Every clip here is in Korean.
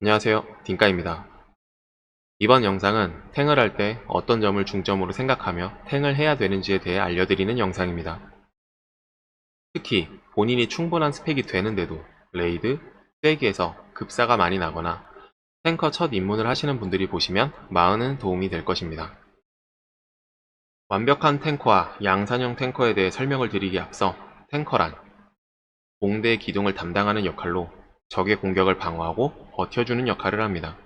안녕하세요. 딘까입니다. 이번 영상은 탱을 할 때 어떤 점을 중점으로 생각하며 탱을 해야 되는지에 대해 알려드리는 영상입니다. 특히 본인이 충분한 스펙이 되는데도 레이드, 세기에서 급사가 많이 나거나 탱커 첫 입문을 하시는 분들이 보시면 많은 도움이 될 것입니다. 완벽한 탱커와 양산형 탱커에 대해 설명을 드리기 앞서 탱커란 공대의 기둥을 담당하는 역할로 적의 공격을 방어하고 버텨주는 역할을 합니다.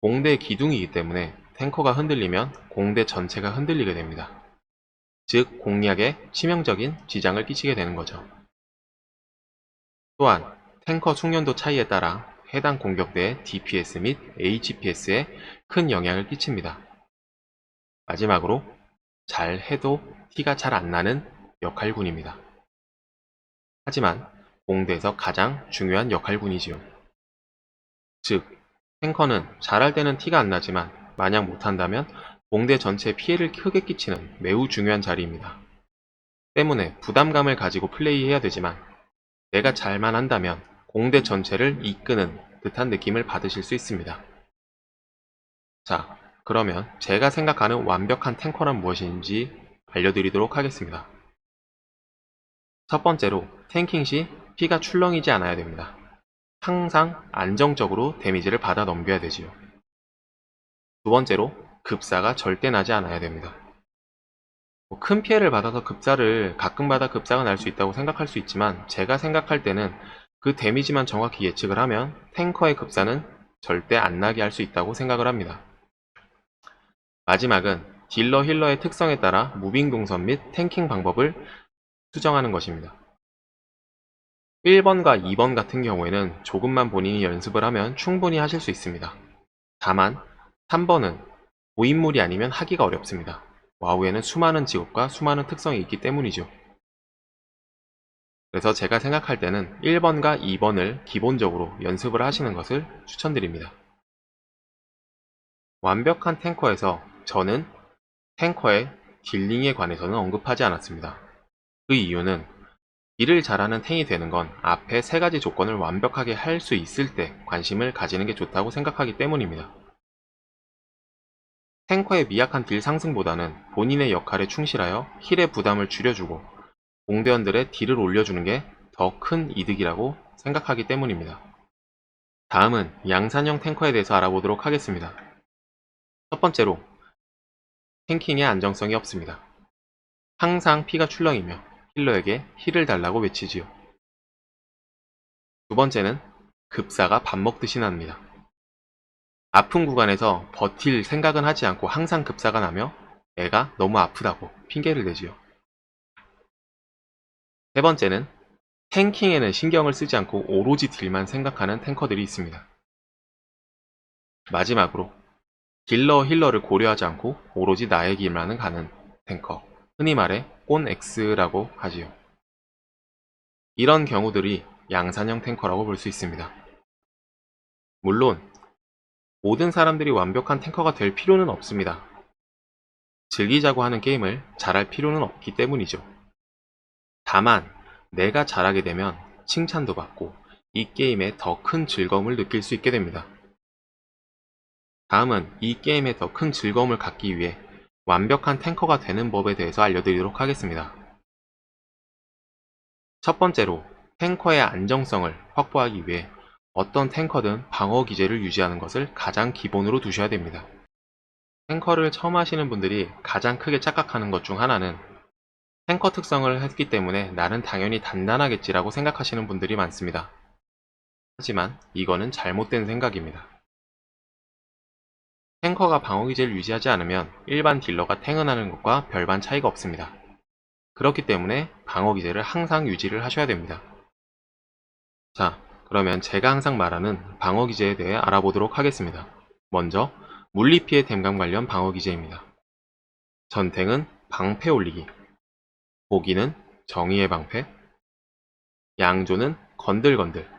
공대 기둥이기 때문에 탱커가 흔들리면 공대 전체가 흔들리게 됩니다. 즉 공략에 치명적인 지장을 끼치게 되는 거죠. 또한 탱커 숙련도 차이에 따라 해당 공격대의 DPS 및 HPS에 큰 영향을 끼칩니다. 마지막으로 잘 해도 티가 잘 안 나는 역할군입니다. 하지만 공대에서 가장 중요한 역할군이지요. 즉, 탱커는 잘할 때는 티가 안 나지만 만약 못한다면 공대 전체에 피해를 크게 끼치는 매우 중요한 자리입니다. 때문에 부담감을 가지고 플레이해야 되지만 내가 잘만 한다면 공대 전체를 이끄는 듯한 느낌을 받으실 수 있습니다. 자, 그러면 제가 생각하는 완벽한 탱커란 무엇인지 알려드리도록 하겠습니다. 첫 번째로 탱킹 시 피가 출렁이지 않아야 됩니다. 항상 안정적으로 데미지를 받아 넘겨야 되지요. 두 번째로 급사가 절대 나지 않아야 됩니다. 뭐 큰 피해를 받아서 급사를 가끔마다 급사가 날 수 있다고 생각할 수 있지만 제가 생각할 때는 그 데미지만 정확히 예측을 하면 탱커의 급사는 절대 안 나게 할 수 있다고 생각을 합니다. 마지막은 딜러 힐러의 특성에 따라 무빙 동선 및 탱킹 방법을 수정하는 것입니다. 1번과 2번 같은 경우에는 조금만 본인이 연습을 하면 충분히 하실 수 있습니다. 다만 3번은 고인물이 아니면 하기가 어렵습니다. 와우에는 수많은 직업과 수많은 특성이 있기 때문이죠. 그래서 제가 생각할 때는 1번과 2번을 기본적으로 연습을 하시는 것을 추천드립니다. 완벽한 탱커에서 저는 탱커의 딜링에 관해서는 언급하지 않았습니다. 그 이유는 딜을 잘하는 탱이 되는 건 앞에 세 가지 조건을 완벽하게 할 수 있을 때 관심을 가지는 게 좋다고 생각하기 때문입니다. 탱커의 미약한 딜 상승보다는 본인의 역할에 충실하여 힐의 부담을 줄여주고 공대원들의 딜을 올려주는 게 더 큰 이득이라고 생각하기 때문입니다. 다음은 양산형 탱커에 대해서 알아보도록 하겠습니다. 첫 번째로 탱킹의 안정성이 없습니다. 항상 피가 출렁이며 힐러에게 힐을 달라고 외치지요. 두 번째는 급사가 밥 먹듯이 납니다. 아픈 구간에서 버틸 생각은 하지 않고 항상 급사가 나며 애가 너무 아프다고 핑계를 대지요. 세 번째는 탱킹에는 신경을 쓰지 않고 오로지 딜만 생각하는 탱커들이 있습니다. 마지막으로 딜러 힐러를 고려하지 않고 오로지 나의 길만을 가는 탱커 흔히 말해 꼰 X라고 하지요. 이런 경우들이 양산형 탱커라고 볼 수 있습니다. 물론 모든 사람들이 완벽한 탱커가 될 필요는 없습니다. 즐기자고 하는 게임을 잘할 필요는 없기 때문이죠. 다만 내가 잘하게 되면 칭찬도 받고 이 게임에 더 큰 즐거움을 느낄 수 있게 됩니다. 다음은 이 게임에 더 큰 즐거움을 갖기 위해 완벽한 탱커가 되는 법에 대해서 알려드리도록 하겠습니다. 첫 번째로 탱커의 안정성을 확보하기 위해 어떤 탱커든 방어 기제를 유지하는 것을 가장 기본으로 두셔야 됩니다. 탱커를 처음 하시는 분들이 가장 크게 착각하는 것 중 하나는 탱커 특성을 했기 때문에 나는 당연히 단단하겠지라고 생각하시는 분들이 많습니다. 하지만 이거는 잘못된 생각입니다. 탱커가 방어 기제를 유지하지 않으면 일반 딜러가 탱을 하는 것과 별반 차이가 없습니다. 그렇기 때문에 방어 기제를 항상 유지를 하셔야 됩니다. 자, 그러면 제가 항상 말하는 방어 기제에 대해 알아보도록 하겠습니다. 먼저 물리 피해 댐감 관련 방어 기제입니다. 전탱은 방패 올리기, 보기는 정의의 방패, 양조는 건들건들,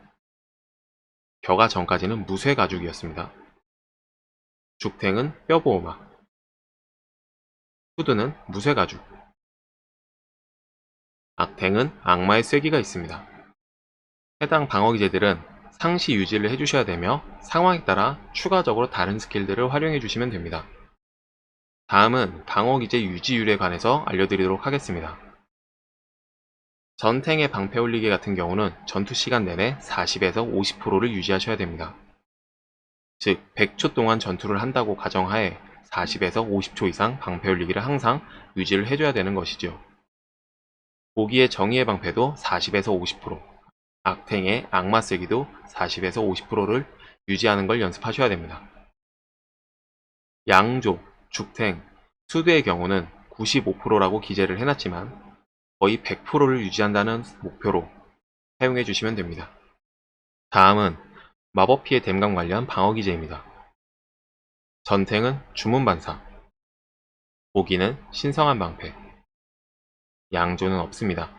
벼가 전까지는 무쇠 가죽이었습니다. 죽탱은 뼈보호막, 후드는 무쇠 가죽, 악탱은 악마의 쐐기가 있습니다. 해당 방어 기제들은 상시 유지를 해주셔야 되며 상황에 따라 추가적으로 다른 스킬들을 활용해 주시면 됩니다. 다음은 방어기제 유지율에 관해서 알려드리도록 하겠습니다. 전탱의 방패 올리기 같은 경우는 전투 시간 내내 40에서 50%를 유지하셔야 됩니다. 즉 100초 동안 전투를 한다고 가정하에 40에서 50초 이상 방패 올리기를 항상 유지를 해줘야 되는 것이죠. 보기의 정의의 방패도 40에서 50%, 악탱의 악마 쓰기도 40에서 50%를 유지하는 걸 연습하셔야 됩니다. 양조, 죽탱, 수드의 경우는 95%라고 기재를 해놨지만 거의 100%를 유지한다는 목표로 사용해 주시면 됩니다. 다음은 마법 피해 댐감 관련 방어 기제입니다. 전탱은 주문 반사, 보기는 신성한 방패, 양조는 없습니다.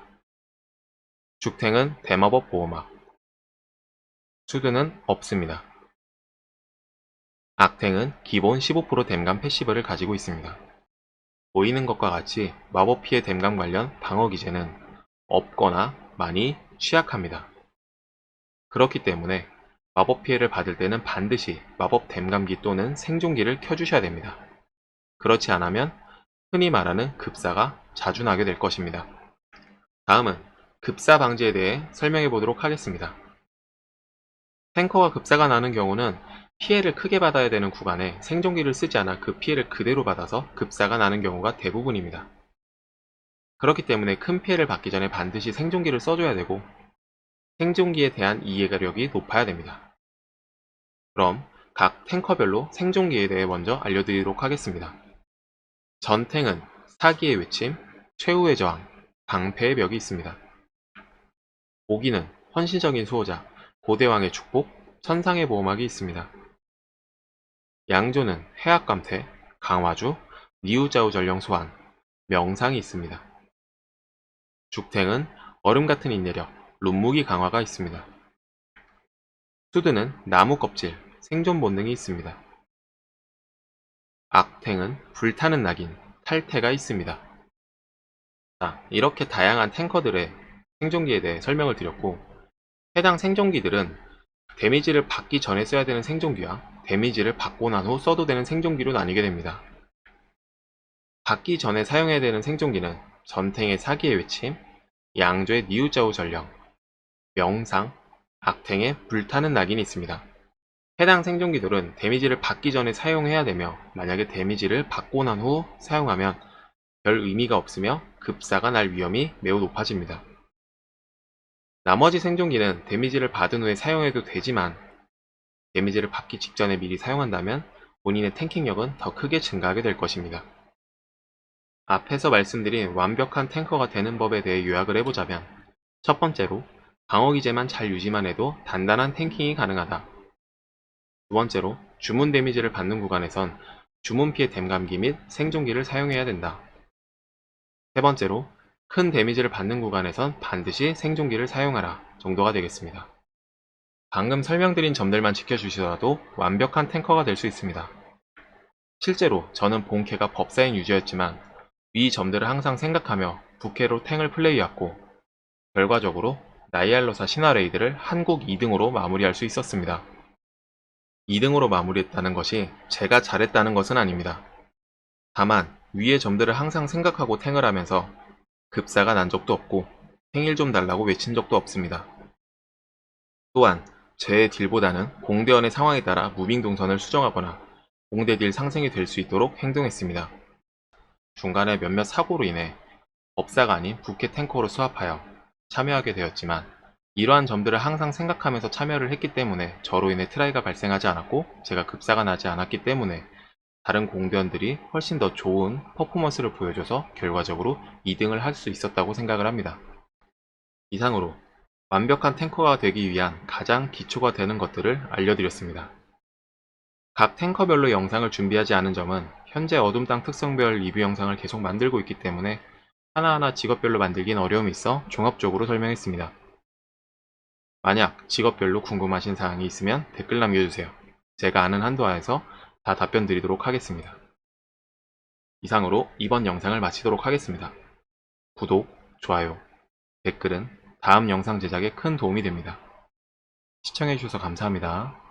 죽탱은 대마법 보호막, 수드는 없습니다. 악탱은 기본 15% 댐감 패시브를 가지고 있습니다. 보이는 것과 같이 마법 피해 댐감 관련 방어 기제는 없거나 많이 취약합니다. 그렇기 때문에 마법 피해를 받을 때는 반드시 마법 댐감기 또는 생존기를 켜주셔야 됩니다. 그렇지 않으면 흔히 말하는 급사가 자주 나게 될 것입니다. 다음은 급사 방지에 대해 설명해 보도록 하겠습니다. 탱커가 급사가 나는 경우는 피해를 크게 받아야 되는 구간에 생존기를 쓰지 않아 그 피해를 그대로 받아서 급사가 나는 경우가 대부분입니다. 그렇기 때문에 큰 피해를 받기 전에 반드시 생존기를 써줘야 되고 생존기에 대한 이해가력이 높아야 됩니다. 그럼 각 탱커별로 생존기에 대해 먼저 알려드리도록 하겠습니다. 전탱은 사기의 외침, 최후의 저항, 방패의 벽이 있습니다. 오기는 헌신적인 수호자, 고대왕의 축복, 천상의 보호막이 있습니다. 양조는 해악감퇴, 강화주, 니우자우 전령 소환, 명상이 있습니다. 죽탱은 얼음 같은 인내력, 룸무기 강화가 있습니다. 수드는 나무 껍질, 생존 본능이 있습니다. 악탱은 불타는 낙인, 탈퇴가 있습니다. 자, 이렇게 다양한 탱커들의 생존기에 대해 설명을 드렸고 해당 생존기들은 데미지를 받기 전에 써야 되는 생존기와 데미지를 받고 난 후 써도 되는 생존기로 나뉘게 됩니다. 받기 전에 사용해야 되는 생존기는 전탱의 사기의 외침, 양조의 니우자우 전령, 명상, 악탱의 불타는 낙인이 있습니다. 해당 생존기들은 데미지를 받기 전에 사용해야 되며 만약에 데미지를 받고 난 후 사용하면 별 의미가 없으며 급사가 날 위험이 매우 높아집니다. 나머지 생존기는 데미지를 받은 후에 사용해도 되지만 데미지를 받기 직전에 미리 사용한다면 본인의 탱킹력은 더 크게 증가하게 될 것입니다. 앞에서 말씀드린 완벽한 탱커가 되는 법에 대해 요약을 해보자면 첫 번째로 방어 기제만 잘 유지만 해도 단단한 탱킹이 가능하다. 두 번째로 주문 데미지를 받는 구간에선 주문 피해 댐감기 및 생존기를 사용해야 된다. 세 번째로 큰 데미지를 받는 구간에선 반드시 생존기를 사용하라 정도가 되겠습니다. 방금 설명드린 점들만 지켜주시더라도 완벽한 탱커가 될 수 있습니다. 실제로 저는 본캐가 법사인 유저였지만 위 점들을 항상 생각하며 부캐로 탱을 플레이했고 결과적으로 나이알로사 신화레이드를 한국 2등으로 마무리할 수 있었습니다. 2등으로 마무리했다는 것이 제가 잘했다는 것은 아닙니다. 다만 위의 점들을 항상 생각하고 탱을 하면서 급사가 난 적도 없고 생일 좀 달라고 외친 적도 없습니다. 또한 제 딜보다는 공대원의 상황에 따라 무빙 동선을 수정하거나 공대 딜 상승이 될 수 있도록 행동했습니다. 중간에 몇몇 사고로 인해 법사가 아닌 부캐 탱커로 수합하여 참여하게 되었지만 이러한 점들을 항상 생각하면서 참여를 했기 때문에 저로 인해 트라이가 발생하지 않았고 제가 급사가 나지 않았기 때문에 다른 공대원들이 훨씬 더 좋은 퍼포먼스를 보여줘서 결과적으로 2등을 할 수 있었다고 생각을 합니다. 이상으로 완벽한 탱커가 되기 위한 가장 기초가 되는 것들을 알려드렸습니다. 각 탱커별로 영상을 준비하지 않은 점은 현재 어둠땅 특성별 리뷰 영상을 계속 만들고 있기 때문에 하나하나 직업별로 만들긴 어려움이 있어 종합적으로 설명했습니다. 만약 직업별로 궁금하신 사항이 있으면 댓글 남겨주세요. 제가 아는 한도 하에서 다 답변 드리도록 하겠습니다. 이상으로 이번 영상을 마치도록 하겠습니다. 구독, 좋아요, 댓글은 다음 영상 제작에 큰 도움이 됩니다. 시청해주셔서 감사합니다.